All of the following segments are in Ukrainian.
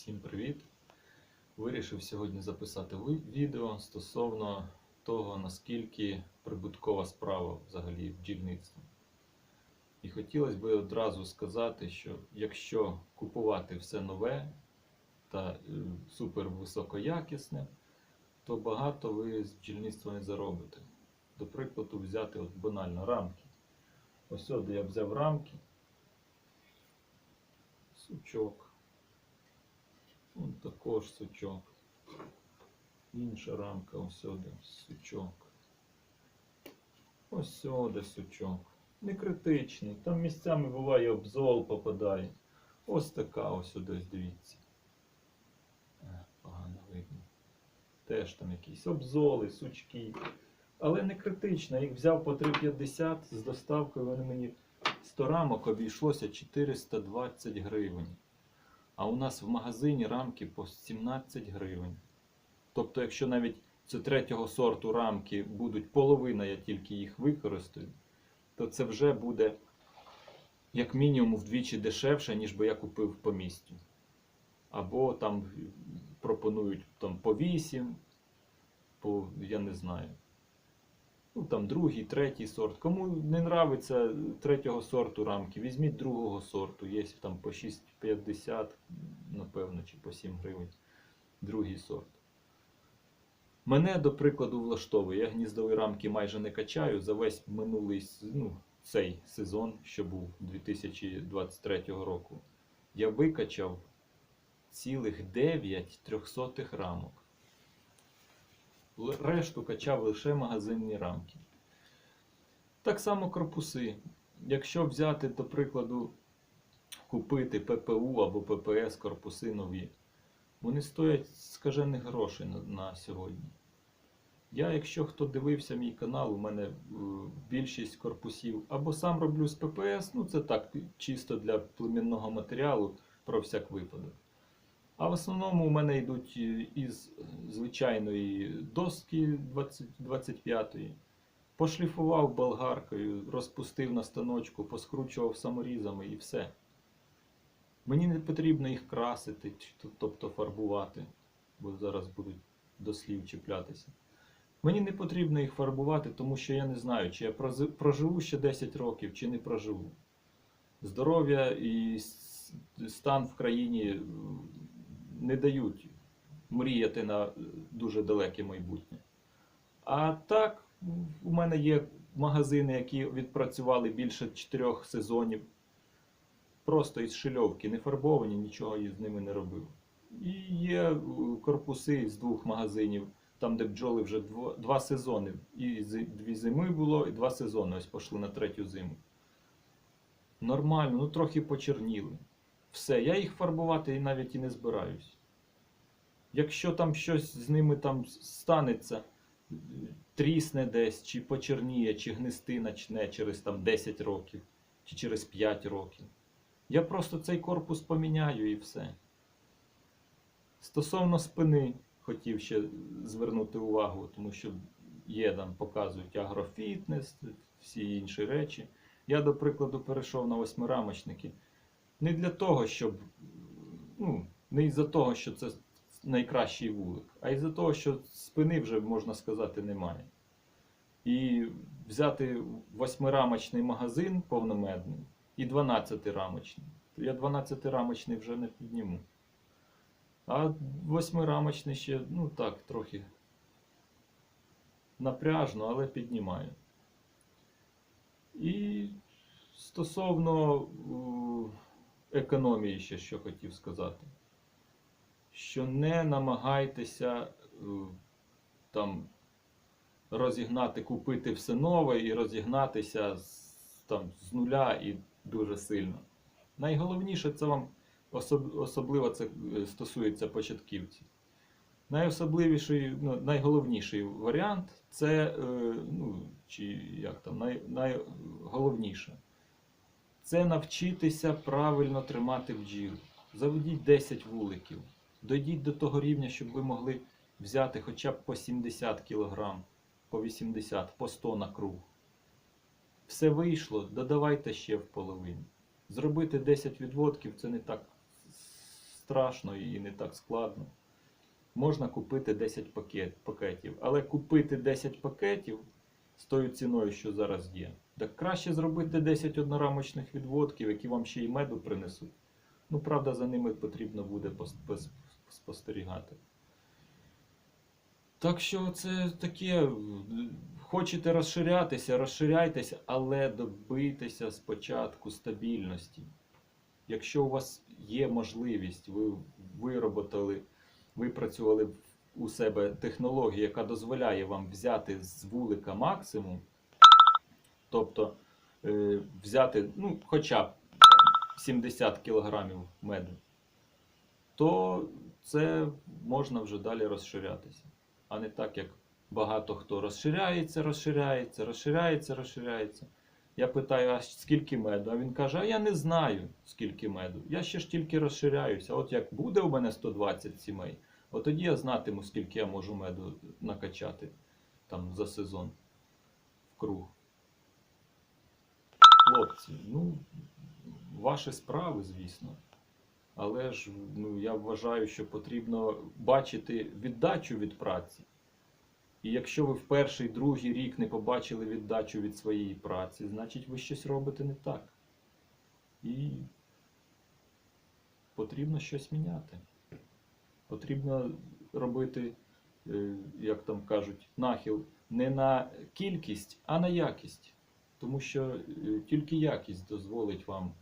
Всім привіт! Вирішив сьогодні записати відео стосовно того, наскільки прибуткова справа взагалі бджільництво. І хотілося б одразу сказати, що якщо купувати все нове та е, супер високоякісне, то багато ви з бджільництва не заробите. До прикладу, взяти от банально рамки. Ось сюди я взяв рамки, сучок. Також сучок. Інша рамка ось сюди, сучок. Ось сюди сучок. Не критичний. Там місцями буває обзол попадає. Ось така ось сюди, дивіться. Е, Погано видно. Теж там якісь обзоли, сучки. Але не критично. Їх взяв по 3,50 з доставкою, вони мені 100 рамок обійшлося 420 гривень. А у нас в магазині рамки по 17 гривень. Тобто, якщо навіть це третього сорту рамки будуть половина, я тільки їх використаю, то це вже буде як мінімум вдвічі дешевше, ніж би я купив по місту. Або там пропонують там, по 8, по я не знаю. Ну там другий, третій сорт. Кому не нравиться третього сорту рамки, візьміть другого сорту. Є там по 6,50, напевно, чи по 7 гривень. Другий сорт. Мене, до прикладу, влаштовує. Я гніздові рамки майже не качаю за весь минулий ну, цей сезон, що був 2023 року. Я викачав цілих 9 трьохсотих рамок. Решту качав лише магазинні рамки. Так само корпуси. Якщо взяти, до прикладу, купити ППУ або ППС корпуси нові, вони стоять скажених грошей на, на сьогодні. Я, якщо хто дивився мій канал, у мене е, більшість корпусів або сам роблю з ППС, ну це так, чисто для племінного матеріалу про всяк випадок. А в основному у мене йдуть е, із звичайної доски 20, 25-ї. Пошліфував болгаркою, розпустив на станочку, поскручував саморізами і все. Мені не потрібно їх красити, тобто фарбувати, бо зараз будуть до слів чіплятися. Мені не потрібно їх фарбувати, тому що я не знаю, чи я проживу ще 10 років, чи не проживу. Здоров'я і стан в країні е, не дають мріяти на е, дуже далеке майбутнє. А так, у мене є магазини, які відпрацювали більше 4 сезонів. Просто із шильовки, не фарбовані, нічого я з ними не робив. І є е, корпуси з двох магазинів, там, де бджоли вже дво, два сезони. І дві зими було, і два сезони ось пішли на третю зиму. Нормально, ну трохи почерніли. Все, я їх фарбувати і навіть і не збираюсь. Якщо там щось з ними там станеться, трісне десь, чи почерніє, чи гнисти начне через там 10 років, чи через 5 років. Я просто цей корпус поміняю і все. Стосовно спини, хотів ще звернути увагу, тому що є там, показують агрофітнес, всі інші речі. Я, до прикладу, перейшов на восьмирамочники. Не для того, щоб. Ну, не із-за того, що це найкращий вулик, а із-за того, що спини вже, можна сказати, немає. І взяти восьмирамочний магазин повномедний і 12-рамочний. Я 12-рамочний вже не підніму. А восьмирамочний ще, ну так, трохи напряжно, але піднімаю. І стосовно е, економії, ще що хотів сказати, що не намагайтеся е, там розігнати, купити все нове і розігнатися з, там, з нуля і дуже сильно. Найголовніше це вам особ- особливо це е, стосується початківців. Найособливіший, ну, найголовніший варіант це, е, ну, чи як там, най, найголовніше. Це навчитися правильно тримати бджіл. Заведіть 10 вуликів. Дойдіть до того рівня, щоб ви могли взяти хоча б по 70 кг, по 80, по 100 на круг. Все вийшло, додавайте ще в половину. Зробити 10 відводків це не так страшно і не так складно. Можна купити 10 пакет, пакетів, але купити 10 пакетів з тою ціною, що зараз є, так краще зробити 10 однорамочних відводків, які вам ще й меду принесуть. Ну, правда, за ними потрібно буде пос- пос- спостерігати. Так що це таке. Хочете розширятися, розширяйтеся, але добийтеся спочатку стабільності. Якщо у вас є можливість, ви вироботали, випрацювали у себе технологію, яка дозволяє вам взяти з вулика максимум, тобто е, взяти ну, хоча б 70 кілограмів меду, то це можна вже далі розширятися. А не так, як багато хто розширяється, розширяється, розширяється, розширяється. Я питаю, а скільки меду? А він каже, а я не знаю, скільки меду. Я ще ж тільки розширяюся. От як буде у мене 120 сімей, от тоді я знатиму, скільки я можу меду накачати там за сезон в круг. Хлопці, ну, ваші справи, звісно. Але ж ну, я вважаю, що потрібно бачити віддачу від праці. І якщо ви в перший, другий рік не побачили віддачу від своєї праці, значить ви щось робите не так. І потрібно щось міняти. Потрібно робити, е, як там кажуть, нахил не на кількість, а на якість. Тому що е, тільки якість дозволить вам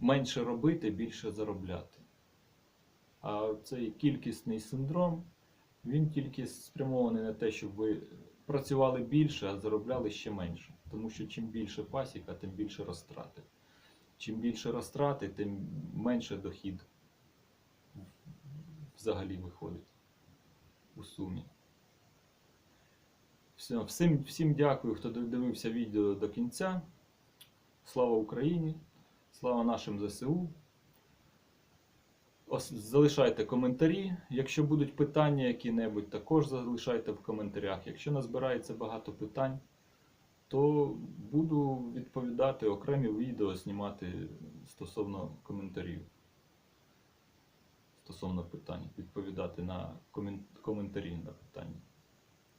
менше робити, більше заробляти. А цей кількісний синдром, він тільки спрямований на те, щоб ви працювали більше, а заробляли ще менше. Тому що чим більше пасіка, тим більше розтрати. Чим більше розтрати, тим менше дохід взагалі виходить у сумі. Всім, всім дякую, хто додивився відео до кінця. Слава Україні! Слава нашим ЗСУ! Залишайте коментарі. Якщо будуть питання які-небудь, також залишайте в коментарях. Якщо назбирається багато питань, то буду відповідати окремі відео знімати стосовно коментарів. Стосовно питань, відповідати на комен- коментарі на питання.